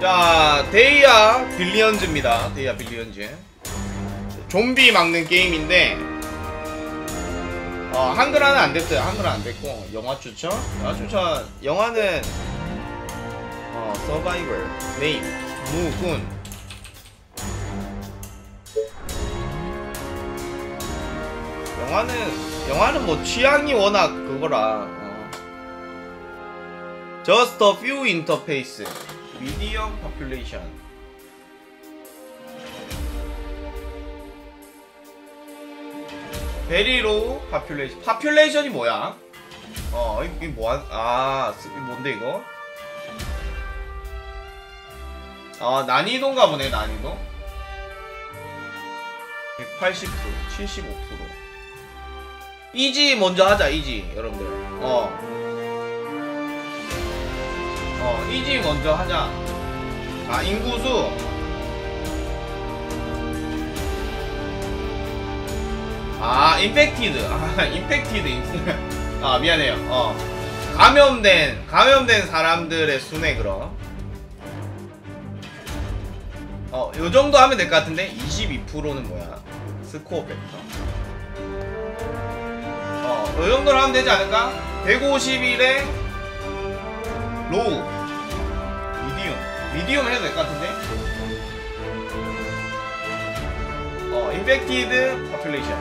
자 데이아 빌리언즈입니다. 데이아 빌리언즈. 좀비 막는 게임인데 어, 한글화는 안 됐어요. 한글화 안 됐고 영화 추천? 영화 추천 영화는 어 서바이벌 네임 무군. 영화는 영화는 뭐 취향이 워낙 그거라 어. Just a few interface population very low population population이 뭐야? 어 이게 뭐야? 아 뭔데 이거? 아 난이도인가 보네 난이도 180% 75% 이지 먼저 하자 이지 여러분들 어. 어 이지 먼저 하자. 아 인구수. 아 임팩티드 아 임팩티드 아 미안해요. 어. 감염된 감염된 사람들의 순회 그럼. 어 요 정도 하면 될 것 같은데? 22%는 뭐야? 스코어 벡터? 어, 이 정도로 하면 되지 않을까? 151에 로우. 미디움. 미디움 해도 될 것 같은데? 어, 인펙티드 파퓰레이션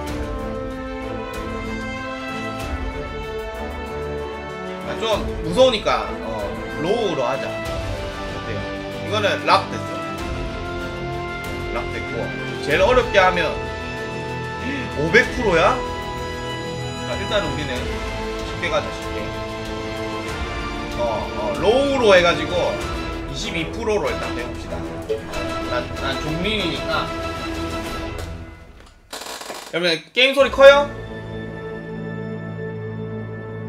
아, 좀 무서우니까 어, 로우로 하자. 어때요? 이거는 락 됐어. 락 됐고. 제일 어렵게 하면 500%야? 자, 일단 우리는 쉽게 가자 쉽게 어, 어 로우로 해가지고 22%로 일단 배웁시다. 난, 난 종린이니까. 그러면 게임 소리 커요?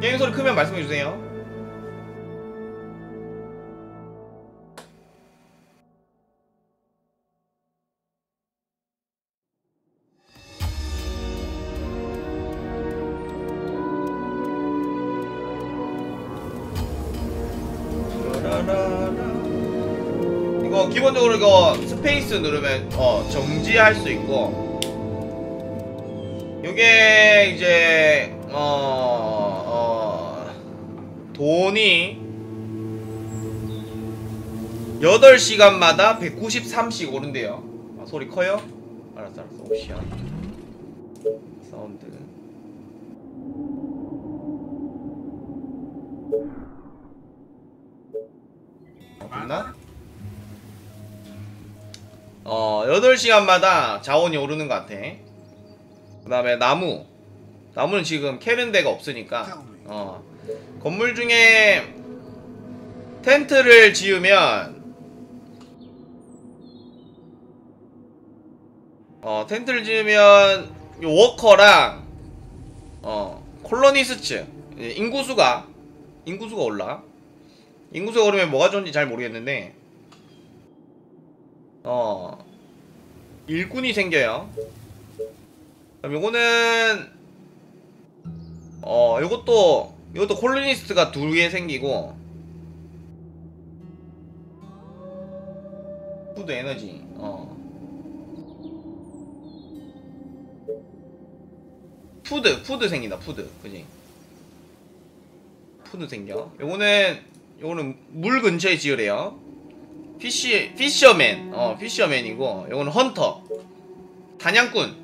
게임 소리 크면 말씀해주세요 스페이스 누르면 어 정지할 수 있고. 요게 이제 어, 어 돈이 8시간마다 193씩 오른대요. 아, 소리 커요? 알았어 알았어. 옵션 사운드. 어, 됐나? 어, 8시간마다 자원이 오르는 것 같아. 그 다음에 나무. 나무는 지금 캐는 데가 없으니까. 어. 건물 중에 텐트를 지으면 어, 텐트를 지으면 요 워커랑 어, 콜로니스츠 인구수가 인구수가 올라. 인구수가 오르면 뭐가 좋은지 잘 모르겠는데 어. 일꾼이 생겨요. 그럼 요거는 어 요것도 요것도 콜로니스트가 두 개 생기고 푸드 에너지 어. 푸드 푸드 생긴다 푸드. 그지? 푸드 생겨. 요거는 요거는 물 근처에 지으래요 피시 피셔맨. 어 피셔맨이고 요거는 헌터. 사냥꾼.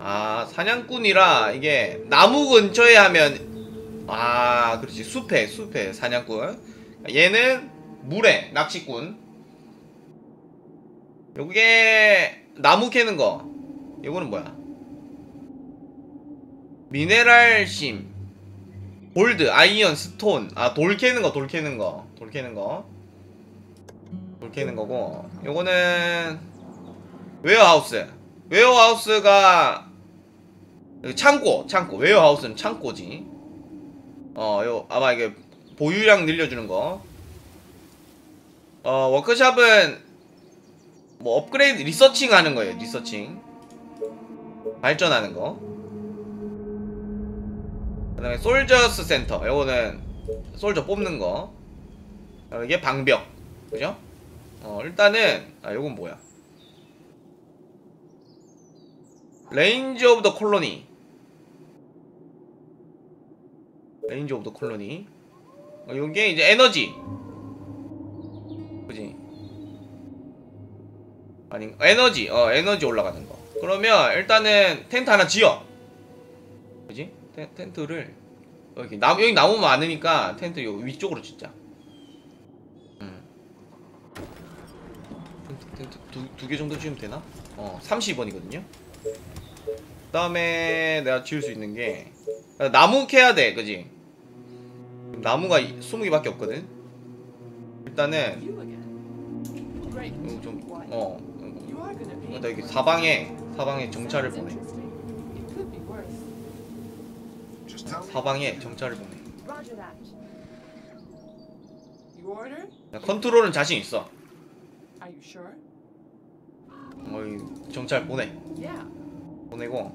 아 사냥꾼이라 이게 나무 근처에 하면 아 그렇지. 숲에 숲에 사냥꾼. 얘는 물에 낚시꾼. 요게 나무 캐는 거. 요거는 뭐야? 미네랄 심. 골드 아이언 스톤. 아 돌 캐는 거 돌 캐는 거돌 캐는 거 돌 캐는 거고 요거는 웨어하우스. 웨어하우스가 창고 창고. 웨어하우스는 창고지. 어 요 아마 이게 보유량 늘려주는 거. 어, 워크샵은 뭐 업그레이드 리서칭 하는 거예요 리서칭. 발전하는 거. 그다음에 솔저스 센터. 요거는 솔저 뽑는 거. 어, 이게 방벽. 그죠? 어 일단은 아 요건 뭐야? 레인지 오브 더 콜로니. 레인지 오브 더 콜로니. 어, 요게 이제 에너지. 그지? 아니 에너지. 어 에너지 올라가는 거. 그러면 일단은 텐트 하나 지어. 그지? 텐, 텐트를. 여기 나무 여기 나무 많으니까 텐트 요 위쪽으로 짓자 음. 두 개 정도 지으면 되나? 어 30원이거든요 그 다음에 내가 지을 수 있는 게 나무 캐야 돼 그지 나무가 20개밖에 없거든 일단은. 이거 좀? 어. Be. 일단 여기 사방에, 사방에 정찰을 보내. 사방에 정찰을 보내. 야, 컨트롤은 자신 있어. Are you sure? 어, 이 정찰 보내. 보내고.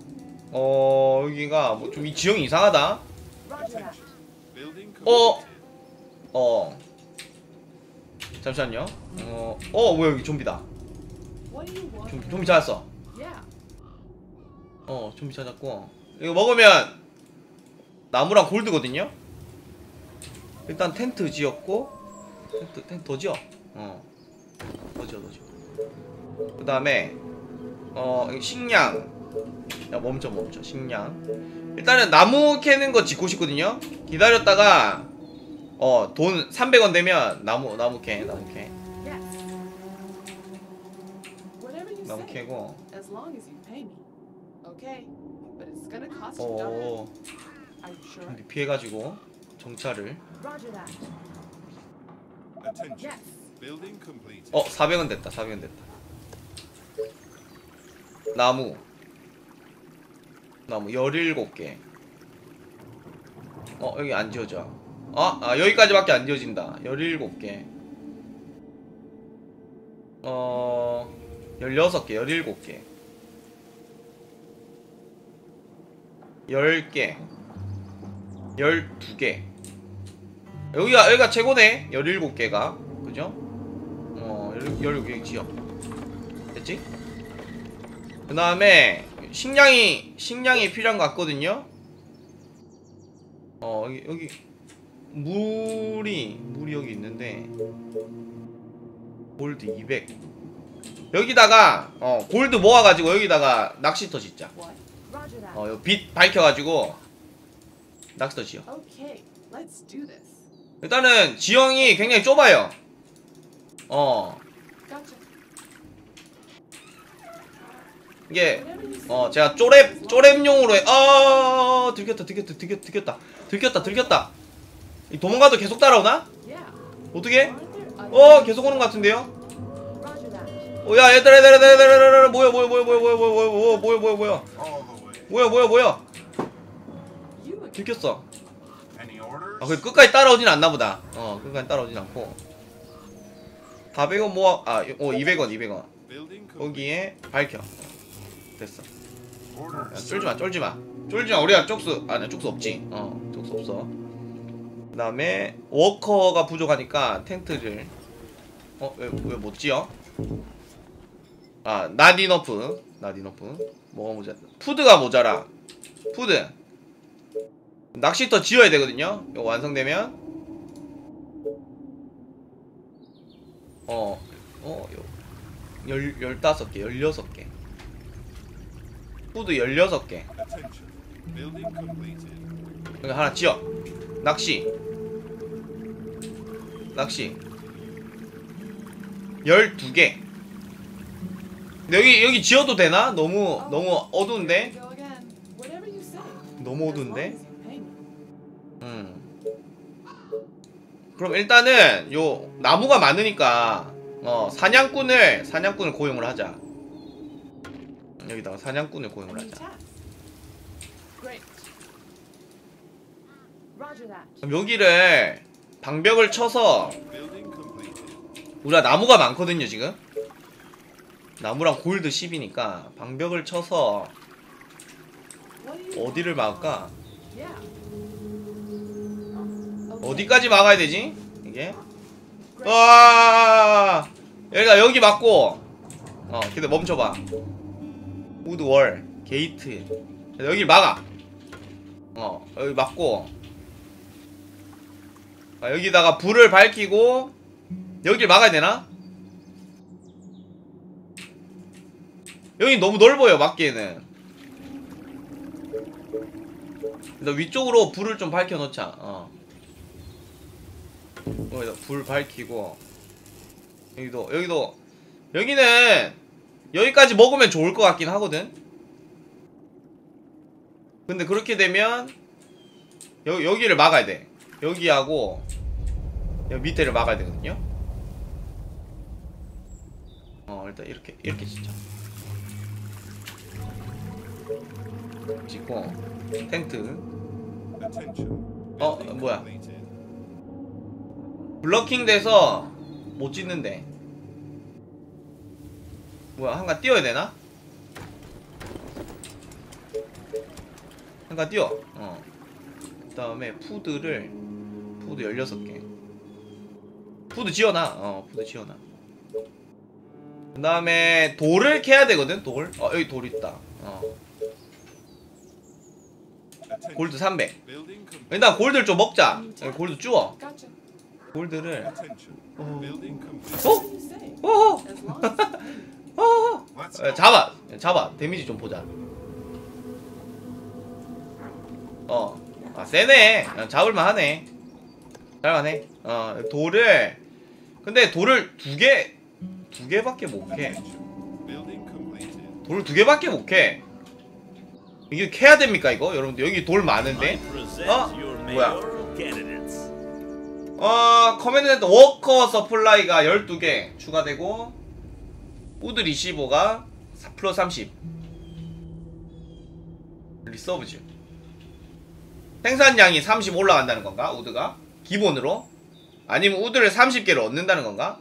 어, 여기가 뭐 좀 이 지형이 이상하다. 어. 어. 잠시만요. 어, 어, 뭐야, 여기 좀비다. What do you want? 좀, 좀비 찾았어. 어, 좀비 찾았고. 이거 먹으면 나무랑 골드거든요? 일단 텐트 지었고, 텐트, 텐트 더 지어. 어. 더 지어, 더 지어. 그 다음에, 어, 식량. 야, 멈춰, 멈춰. 식량. 일단은 나무 캐는 거 짓고 싶거든요? 기다렸다가, 어, 돈 300원 되면 나무, 나무 캐, 나무 캐. 나무. 캐고. 어? 좀비 피해가지고, 정찰을. 어, 400원 됐다. 400원 됐다. 나무. 나무 17개. 어, 여기 안 지어져. 아, 아 여기까지밖에 안 지어진다. 17개. 어, 16개, 17개. 10개. 12개. 여기가, 여기가 최고네. 17개가. 그죠? 어, 16개 지어. 됐지? 그 다음에, 식량이, 식량이 필요한 것 같거든요? 어, 여기, 여기, 물이, 물이 여기 있는데, 골드 200. 여기다가, 어, 골드 모아가지고 여기다가 낚시터 짓자. What? Roger that. 어, 여기 빛 밝혀가지고, 낚시터 지어. 일단은, 지형이 굉장히 좁아요. 어, 이게. 어 제가 쪼랩 쪼랩용으로 해. 아 들켰다 들켰다 들켰 들켰다 들켰다 들켰다 이 도망가도 계속 따라오나? 어떻게? 어? 계속 오는 것 같은데요? 어야 얘들아 얘들아 얘들아 얘들아 뭐야 뭐야 뭐야 뭐야 뭐야 뭐야 뭐야 뭐야 뭐야 뭐야 the way. 뭐야 뭐야 뭐야 You again. 들켰어? 아그 끝까지 따라오진 않나 보다 어 끝까지 따라오진 않고 400원 모아 아어 200원 200원 Building complete. 거기에 밝혀 됐어. 야, Orders. 쫄지마 쫄지마. 쫄지마. 우리가 쪽수 아니야 쪽수 없지. 어 쪽수 없어. 그 다음에 워커가 부족하니까 텐트를. 어 왜 왜 못 지어? 아 나디너프. 나디너프. 뭐가 모자. 푸드가 모자라. 푸드. 낚시터 지어야 되거든요. 이거 완성되면. 어 어 열, 열다섯 개 열여섯 개 푸드 16개 Attention. Building completed. 여기 하나 지어 낚시 낚시 12개 근데 여기 여기 지어도 되나? 너무 Oh, 너무 어두운데? 너무 어두운데? 음. 그럼 일단은 요 나무가 많으니까 어 사냥꾼을 사냥꾼을 고용을 하자 여기다가 사냥꾼을 고용을 하자. 그럼 여기를 방벽을 쳐서. 우리가 나무가 많거든요 지금 나무랑 골드 10이니까 방벽을 쳐서 어디를? 막을까? 어디까지 막아야 되지? 이게? 와 여기가 여기 맞고 어 근데 멈춰봐 우드월 게이트. 여기 막아. 어 여기 막고. 아, 여기다가 불을 밝히고 여길 막아야 되나? 여기 너무 넓어요 막기에는. 일단 위쪽으로 불을 좀 밝혀 놓자. 어. 여기다 불 밝히고. 여기도 여기도. 여기는 여기까지 먹으면 좋을 것 같긴 하거든. 근데 그렇게 되면 여, 여기를 막아야 돼. 여기하고 여기 밑에를 막아야 되거든요. 어 일단 이렇게 이렇게 진짜 찍고 텐트. Building 뭐야? 블러킹 돼서 못 찍는데 뭐야 한가 띄워야 되나? 한가 띄워 어. 그 다음에 푸드를 푸드 16개 푸드 지어놔 어 푸드 지어놔 그 다음에 돌을 캐야 되거든 돌 어 여기 돌 있다 어. 골드 300 Building complete. 일단 골드를 좀 먹자 골드 주워. 골드를 say? 어 잡아. 잡아. 데미지 좀 보자. 어아 세네. 어, 잡을만 하네. 잘하네. 어 돌을. 근데 돌을 두개두 개밖에 completed. 돌을 두 개밖에 못캐. 이게 캐야 됩니까 이거? 여러분들 여기 돌 많은데? 어? 뭐야? 어 커맨드 워커 서플라이가 12개 추가되고 우드 리시버가 4 플러스 30 리서브즈 생산량이 30 올라간다는 건가 우드가? 기본으로? 아니면 우드를 30개를 얻는다는 건가?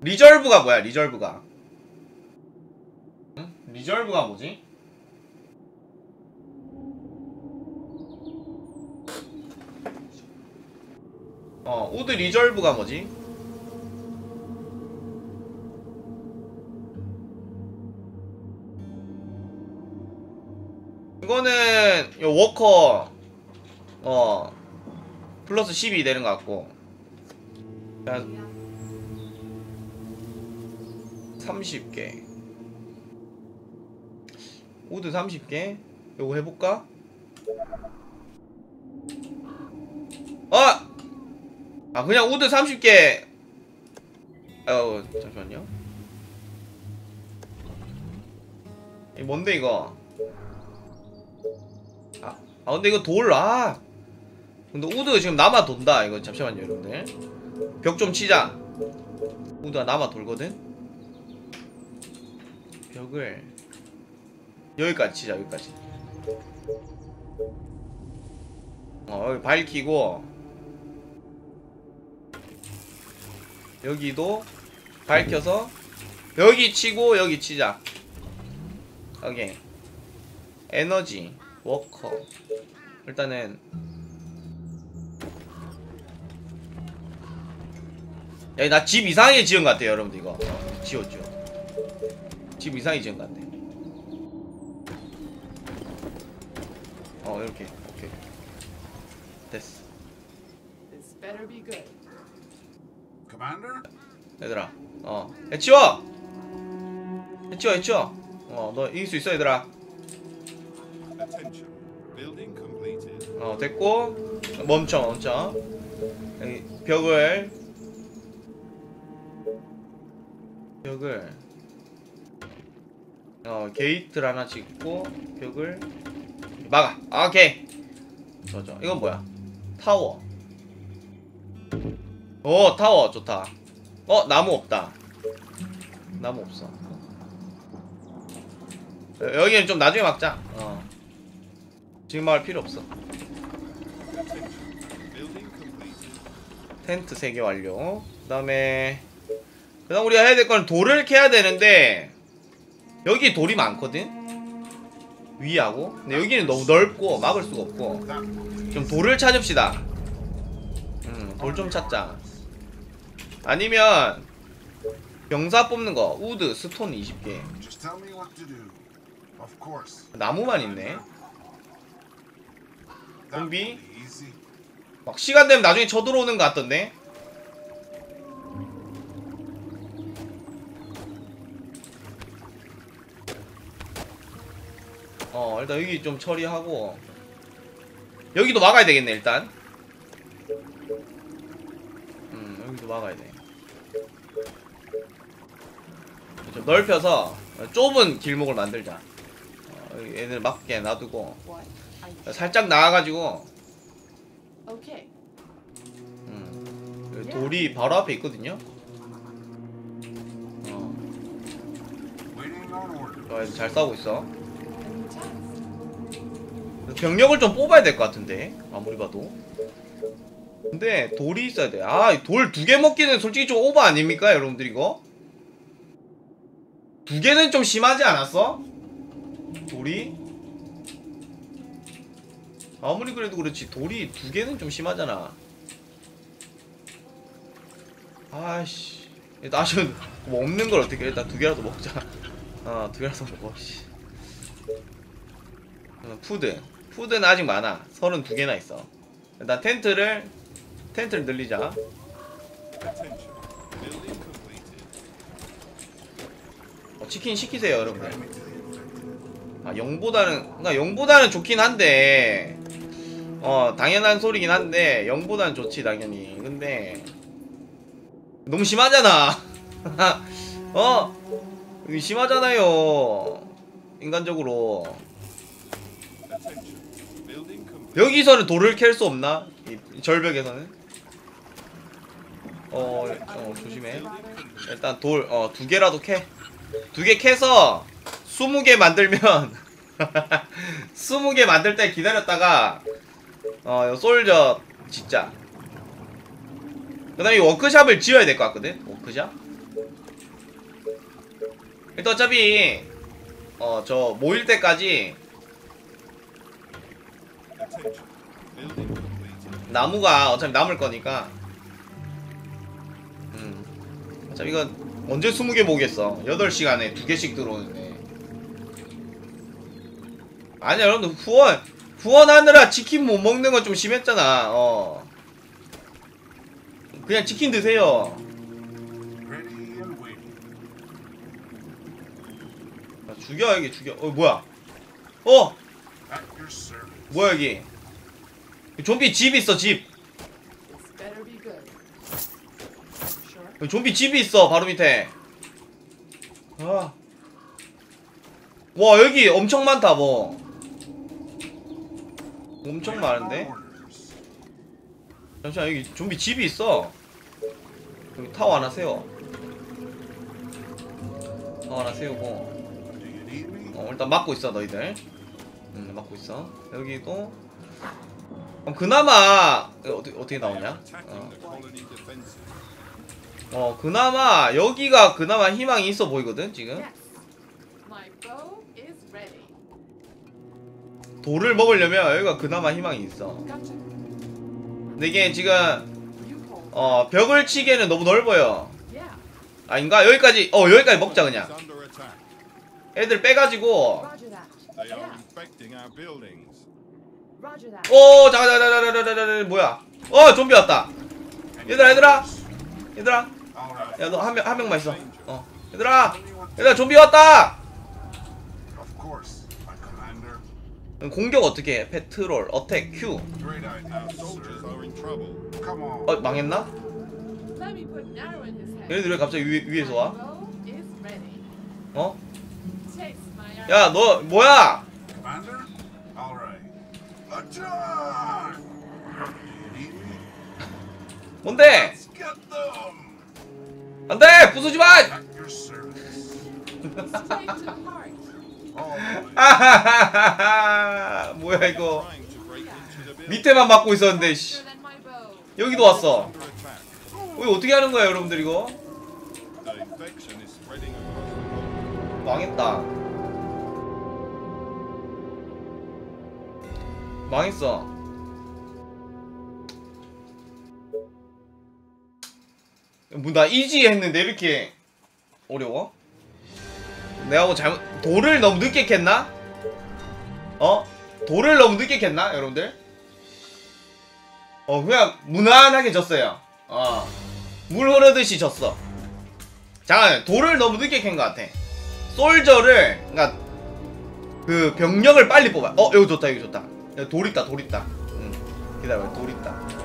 리절브가 뭐야 리절브가? 응? 리절브가 뭐지? 어 우드 리절브가 뭐지 이거는 요 워커 어 플러스 10이 되는 것 같고. 한 30개. 우드 30개? 요거 해볼까? 아! 아 그냥 우드 30개. 어 잠시만요. 이 뭔데 이거 아, 아 근데 이거 돌 아. 근데 우드 지금 남아 돈다. 이거 잠시만요 여러분들. 벽 좀 치자. 우드가 남아 돌거든? 벽을 여기까지 치자 여기까지. 어 여기 밝히고. 여기도 밝혀서 여기 치고 여기 치자. 오케이. 에너지 워커. 일단은 야 나 집 이상하게 지은 것 같아요 여러분들 이거. 어, 지워줘 집 이상하게 지은 것 같아. 어 이렇게 오케이 됐어. This better be good. Commander? 얘들아 어. 해치워! 해치워 해치워. 어너 이길 수 있어 얘들아. 어 됐고 멈춰 멈춰. 여기 벽을. 벽을. 어 게이트를 하나 짓고 벽을 막아. 아, 오케이. 저저 이건 뭐야? 타워. 오 타워. 좋다. 어 나무 없다. 나무 없어. 여- 여기는 좀 나중에 막자. 어 지금 막을 필요 없어. 텐트 3개 완료. 그 다음에, 그 다음 우리가 해야 될 건 돌을 캐야 되는데, 여기 돌이 많거든? 위하고. 근데 여기는 너무 넓고, 막을 수가 없고. 좀 돌을 찾읍시다. 음, 돌 좀 찾자. 아니면, 병사 뽑는 거 우드 스톤 20개 Just tell me what to do. Of course. 나무만 있네 좀비? 막 시간 되면 나중에 쳐들어오는 것 같던데? 어 일단 여기 좀 처리하고. 여기도 막아야 되겠네 일단. 음 여기도 막아야 돼좀 넓혀서 좁은 길목을 만들자. 어, 애들 막게 놔두고 살짝 나와가지고 Okay. 음, 여기 돌이 바로 앞에 있거든요. 어, 애들 잘 싸우고 있어. 병력을 좀 뽑아야 될 것 같은데 아무리 봐도. 근데 돌이 있어야 돼. 아, 돌 두 개 먹기는 솔직히 좀 오버 아닙니까, 여러분들 이거? 두 개는 좀 심하지 않았어? 돌이? 아무리 그래도 그렇지 돌이 두 개는 좀 심하잖아. 아씨, 아쉬운 뭐 없는 걸 어떻게 해? 일단 두 개라도 먹자. 아, 두 개라도 먹어. 씨. 어, 푸드. 푸드는 아직 많아. 32개나 있어. 일단 텐트를 텐트를 늘리자. 어, 치킨 시키세요, you. 아, 0보다는 그러니까 0보다는 좋긴 한데 어, 당연한 소리긴 한데 0보다는 좋지 당연히. 근데 너무 심하잖아. 어? 심하잖아요. 인간적으로. 여기서는 돌을 캘 수 없나? 이 절벽에서는? 어, 어 조심해. 일단 돌, 어, 두 개라도 캐. 두 개 캐서, 스무 개 만들면, 스무 개 만들 때 기다렸다가, 어, 요 솔저, 진짜. 그 다음에 이 워크샵을 지어야 될 것 같거든? 워크샵? 일단 어차피, 어, 저, 모일 때까지. 나무가 어차피 남을 거니까, 음. 어차피 이건 언제 20개 모겠어. 8시간에 2개씩 들어오는데. 아니야, 여러분들 후원, 후원하느라 치킨 못 먹는 건 좀 심했잖아, 어. 그냥 치킨 드세요. 야, 죽여, 여기 죽여. 어, 뭐야. 어! 뭐야, 여기. 좀비 집 있어, 집. 좀비 집이 있어, 바로 밑에. 아. 와, 여기 엄청 많다, 뭐. 엄청 많은데? 잠시만 여기 좀비 집이 있어. 여기 타워 하나 세워. 타워 하나 세우고? 어 일단 막고 있어 너희들. 음 막고 있어. 여기도. 그럼 그나마 이거 어떻게, 어떻게 나오냐? 어. 어 그나마 여기가 그나마 희망이 있어 보이거든 지금 돌을 먹으려면 여기가 그나마 희망이 있어. 근데 이게 지금. 어 벽을 치기에는 너무 넓어요. 아닌가 여기까지 어 여기까지 먹자 그냥. 애들 빼가지고. 오 잠깐 뭐야 어 좀비 왔다 얘들아 얘들아 얘들아. 야 너 한 명 한 명만 있어 어 얘들아 얘들아 좀비 왔다 공격 어떻게 해 페트롤 어택 on. 어 망했나. 얘네들 왜 갑자기 위, 위에서 와. 어? 야 너 뭐야? 뭔데! 안돼 부수지 마 뭐야 이거. 밑에만 막고 있었는데 씨. 여기도 왔어. 이거 어떻게 하는 거야 여러분들 이거. 망했다. 망했어. 뭐나 이지 했는데 이렇게 어려워? 내가 뭐 잘못 돌을 너무 늦게 캤나? 어? 돌을 너무 늦게 캤나 여러분들? 어 그냥 무난하게 졌어요. 어물 흐르듯이 졌어. 잠깐 돌을 너무 늦게 캔 것 같아. 솔저를 그니까 그 병력을 빨리 뽑아. 어 여기 좋다 여기 좋다. 여기 돌 있다 돌 있다. 응. 기다려 돌 있다